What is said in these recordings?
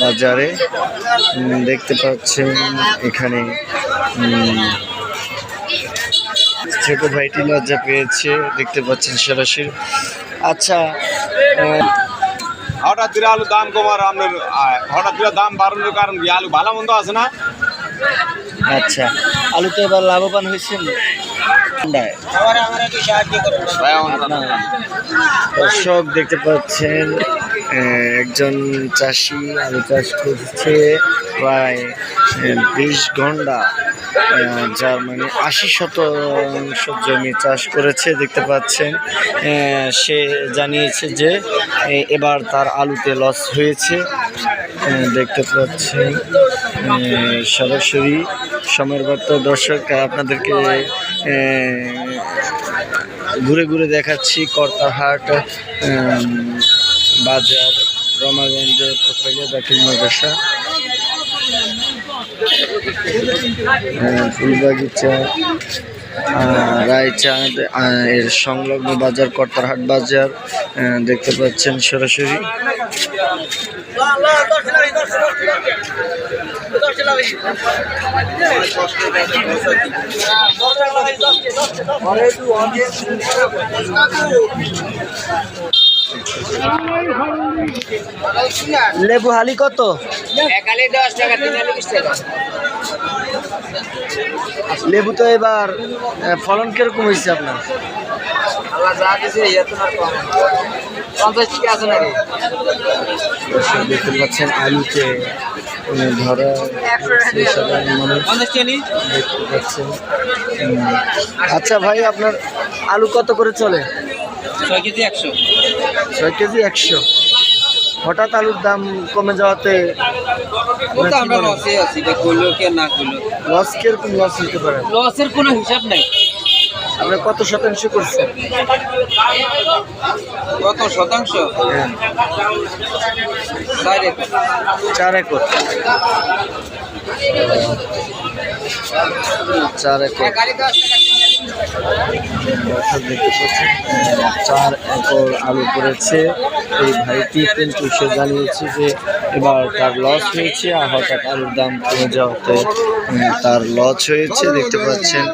বাজারে দেখতে পাচ্ছেন এখানে ছোট ভাইটি লজ্জা পেয়েছে দেখতে পাচ্ছেন সরাসরি। আচ্ছা হঠাৎ করে আলু দাম কমার আপনার হঠাৎ করে দাম বাড়ানোর কারণ কি? আলু ভালো মন্দ আছে না? আচ্ছা আলু তো এবার লাভবান হয়েছেন দর্শক দেখতে পাচ্ছেন একজন চাষি আলু চাষ করছে প্রায় বিশ ঘণ্টা যার মানে আশি শতাংশ জমি চাষ করেছে দেখতে পাচ্ছেন। সে জানিয়েছে যে এবার তার আলুতে লস হয়েছে। দেখতে পাচ্ছেন সরাসরি সময়ের বার্তা দর্শক আপনাদেরকে ঘুরে ঘুরে দেখাচ্ছি কর্তারহাট উম, বাজার, রমাগঞ্জ প্রোফাইলে দাখিল মাদ্রাসা ফুলবাগিচা রায়চাঁদ এর সংলগ্ন বাজার কর্তারহাট বাজার দেখতে পাচ্ছেন সরাসরি। লেবু হালি কত? লেবু তো এবার ফলন কীরকম হয়েছে আপনার? দেখতে পাচ্ছেন আলুতে ধরা দেখতে পাচ্ছেন আচ্ছা ভাই আপনার আলু কত করে চলে? ছয় কেজি একশো। ছয় কেজি একশো। হঠাৎ আলুর দাম কমে যাওয়াতে তো আমরা লসে হতে পারে? লসের কোনো হিসাব নাই। আপনার কত শতাংশ করছেন? কত শতাংশ? হ্যাঁ। চার একর। চার একর। দর্শক দেখতে পাচ্ছেন, চার একর আলু করেছে এই ভাইটি কিন্তু সে জানিয়েছে যে এবার তার লস হয়েছে আর হঠাৎ আলুর দাম কমে যাওয়াতে তার লস হয়েছে। দেখতে পাচ্ছেন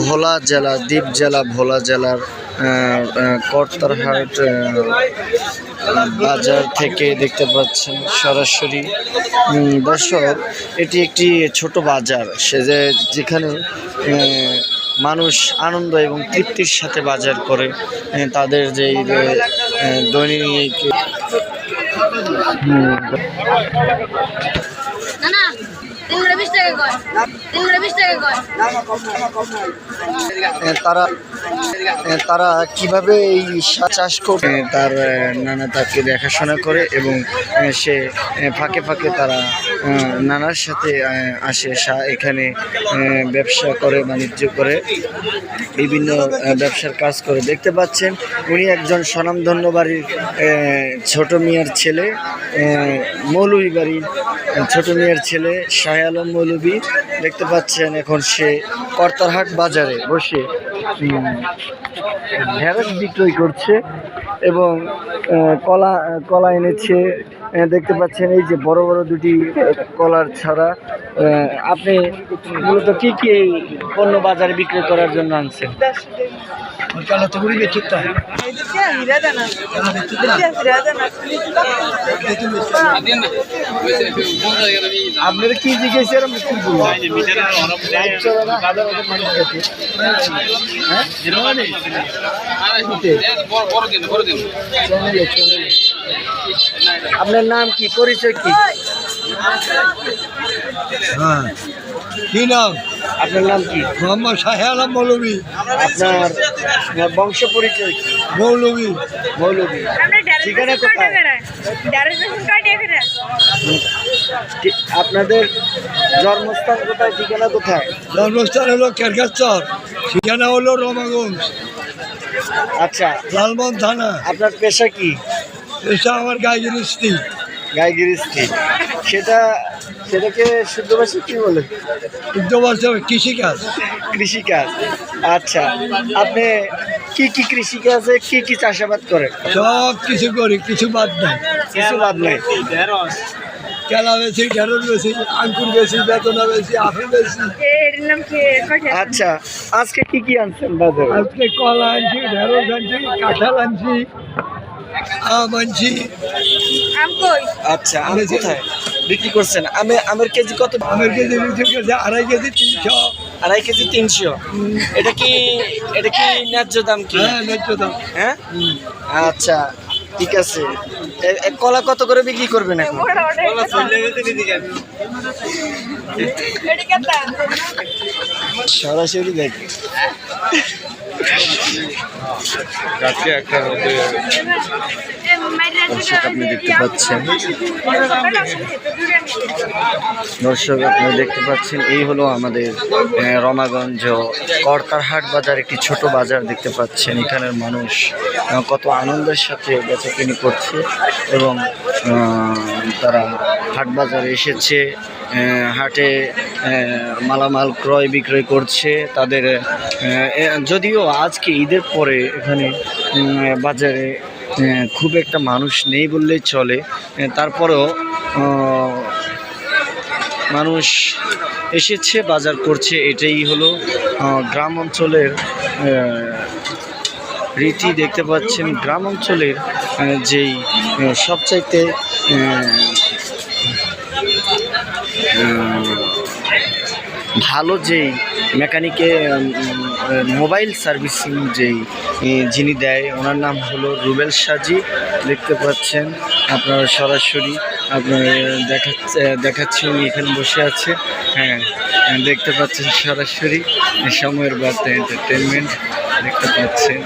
ভোলা জেলা, দ্বীপ জেলা, ভোলা জেলার কর্তারহাট বাজার থেকে দেখতে পাচ্ছেন সরাসরি। দর্শক, এটি একটি ছোট বাজার। সে যে যেখানে মানুষ আনন্দ এবং তৃপ্তির সাথে বাজার করে তাদের যে দৈনিক তারা তারা কীভাবে এই চাষ করে তার নানা তাকে দেখাশোনা করে এবং সে ফাঁকে ফাঁকে তারা নানার সাথে আসে এখানে ব্যবসা করে, বাণিজ্য করে, বিভিন্ন ব্যবসার কাজ করে। দেখতে পাচ্ছেন, উনি একজন স্বনামধন্য বাড়ির ছোট মিয়ার ছেলে মৌলভী বাড়ির ছোট মিয়ার ছেলে, শাহ আলম মৌলভী। দেখতে পাচ্ছেন, এখন সে কর্তারহাট বাজারে বসে ঢেঁড়স বিক্রয় করছে এবং কলা কলা এনেছে। দেখতে পাচ্ছেন এই যে বড় বড় দুটি কলার ছাড়া। আপনি মূলত কি কি পণ্য বাজারে বিক্রয় করার জন্য আনছেন? কি জিজ্ঞেস কি চলে না, হাজার হাজার মানুষ গেছে। হ্যাঁ? চ্যানেলে, চ্যানেলে। আপনার নাম কি পরিচয় কি হ্যাঁ কি নাম? আপনার নাম কি? মোহাম্মদ শাহে আলম মৌলবী আপনার বংশ পরিচয় কি? মৌলবী মৌলবী ঠিকানা কোথায়? আপনাদের জন্মস্থান কোথায়? ঠিকানা কোথায়? জন্মস্থান হলো কেরকাচর ঠিকানা হলো রমাগঞ্জ। আচ্ছা। লালমন থানা। আপনার পেশা কি? পেশা আমার গাইয়ের স্ত্রী। গাই গৃহস্থী সেটা সেটাকে শুদ্ধ ভাষা কি বলে? চোদ্দ বছর কৃষিকাজ। কৃষিকাজ। আচ্ছা আপনি কি কি কৃষিকাজে কি কি চাষাবাদ করেন? সব কিছু করি কিছু বাদ নাই। কিছু লাভ নাই। কেলা বেশি ঢেঁড়স বেশি আঙ্কুর বেশি বেতনা বেশি আপেল বেশি। আচ্ছা আজকে কি কি আনছেন বাজারে? আজকে কলা আনছি ঢেঁড়স আনছি কাঁঠাল আনছি। আম আনছি আম কই? আচ্ছা আমি কোথায়? বিক্রি করছেন। আমি আমের কেজি কত? আমের কেজি বিক্রি করছে আড়াই কেজি তিনশো। আড়াই কেজি তিনশো। এটা কি এটা কি ন্যায্য দাম কি? হ্যাঁ ন্যায্য দাম। হ্যাঁ? আচ্ছা ঠিক আছে। কলা কত করে বিক্রি করবেন এখন? সরাসরি দেখি। একটা দর্শক আপনি দেখতে পাচ্ছেন। দর্শক আপনারা দেখতে পাচ্ছেন, এই হলো আমাদের রমাগঞ্জ কর্তারহাট বাজার, একটি ছোট বাজার দেখতে পাচ্ছেন। এখানের মানুষ কত আনন্দের সাথে বেচাকিনি করছে এবং তারা হাট বাজারে এসেছে হাটে মালামাল ক্রয় বিক্রয় করছে, তাদের যদিও আজকে ঈদের পরে এখানে বাজারে খুব একটা মানুষ নেই বললেই চলে তারপরেও মানুষ এসেছে, বাজার করছে, এটাই হলো গ্রাম অঞ্চলের রীতি দেখতে পাচ্ছেন। গ্রাম অঞ্চলের যেই সবচাইতে ভালো যেই মেকানিকে মোবাইল সার্ভিসিং যেই যিনি দেয়, ওনার নাম হলো রুবেল সাজি। দেখতে পাচ্ছেন, আপনারা সরাসরি, আপনার দেখাচ্ছে, দেখাচ্ছি উনি এখানে বসে আছে। হ্যাঁ দেখতে পাচ্ছেন সরাসরি, সময়ের বার্তা এন্টারটেনমেন্ট দেখতে পাচ্ছেন।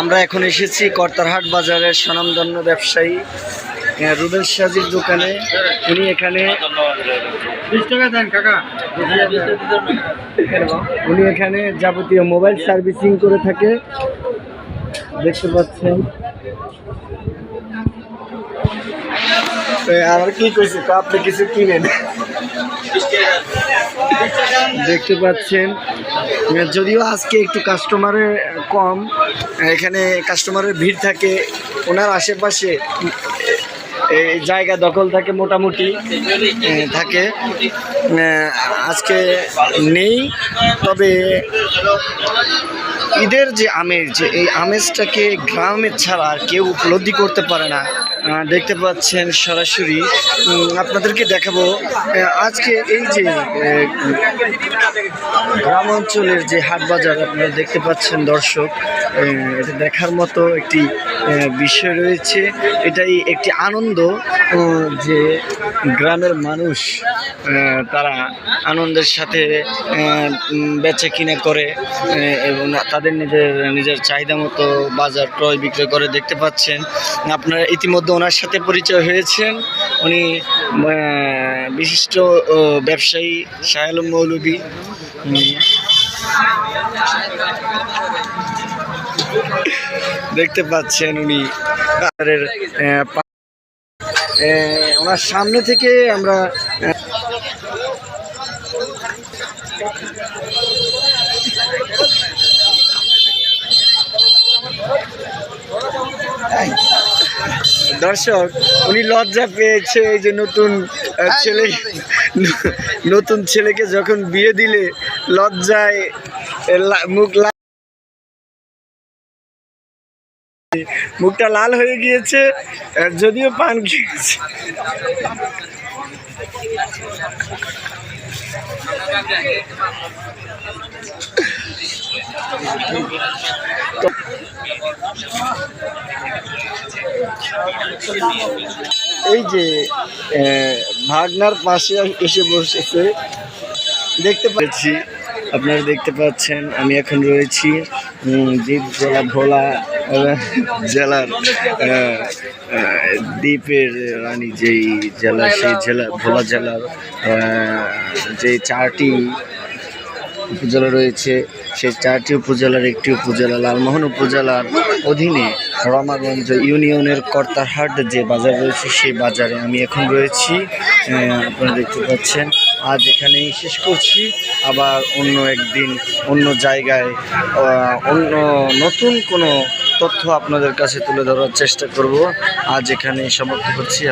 আমরা এখন এসেছি কর্তারহাট বাজারের স্বনামধন্য ব্যবসায়ী রুবেল সাজির দোকানে উনি এখানে উনি এখানে যাবতীয় মোবাইল সার্ভিসিং করে থাকে। দেখতে পাচ্ছেন। এ, আমার কি কইছে? তো আপনি কিছু কিনেন? দেখতে পাচ্ছেন। যদিও আজকে একটু কাস্টমারের কম এখানে কাস্টমারের ভিড় থাকে ওনার আশেপাশে এই জায়গা দখল থাকে মোটামুটি থাকে। আজকে নেই, তবে ঈদের যে আমেজ, যে এই আমেজটাকে গ্রামের ছাড়া আর কেউ উপলব্ধি করতে পারে না। দেখতে পাচ্ছেন সরাসরি। আপনাদেরকে দেখাবো আজকে এই যে গ্রাম অঞ্চলের যে হাট বাজার আপনারা দেখতে পাচ্ছেন দর্শক এটা দেখার মতো একটি বিষয় রয়েছে। এটাই একটি আনন্দ যে গ্রামের মানুষ তারা আনন্দের সাথে বেচে কিনে করে এবং তাদের নিজের নিজের চাহিদা মতো বাজার ক্রয় বিক্রয় করে দেখতে পাচ্ছেন। আপনারা ইতিমধ্যে ওনার সাথে পরিচয় হয়েছেন। উনি বিশিষ্ট ব্যবসায়ী শাহালম উনি দেখতে পাচ্ছেন উনি ওনার সামনে থেকে আমরা দর্শক উনি লজ্জা পেয়েছে এই যে নতুন ছেলে নতুন ছেলেকে যখন বিয়ে দিলে লজ্জায় মুখ মুখটা লাল হয়ে গিয়েছে যদিও পান খেয়েছে। এই যে ভাগনার পাশে এসে বসেছে। দেখতে পাচ্ছি আপনারা দেখতে পাচ্ছেন, আমি এখন রয়েছি দ্বীপ জেলা ভোলা জেলার দ্বীপের রানী যেই জেলা, সেই জেলা, ভোলা জেলার যে চারটি উপজেলা রয়েছে সেই চারটি উপজেলার একটি উপজেলা লালমোহন উপজেলার অধীনে রমাগঞ্জ ইউনিয়নের কর্তারহাট যে বাজার রয়েছে, সেই বাজারে আমি এখন রয়েছি। আপনারা দেখতে পাচ্ছেন, আজ এখানেই শেষ করছি। আবার অন্য একদিন অন্য জায়গায় অন্য নতুন কোনো তথ্য আপনাদের কাছে তুলে ধরার চেষ্টা করব। আজ এখানে সমাপ্ত করছি।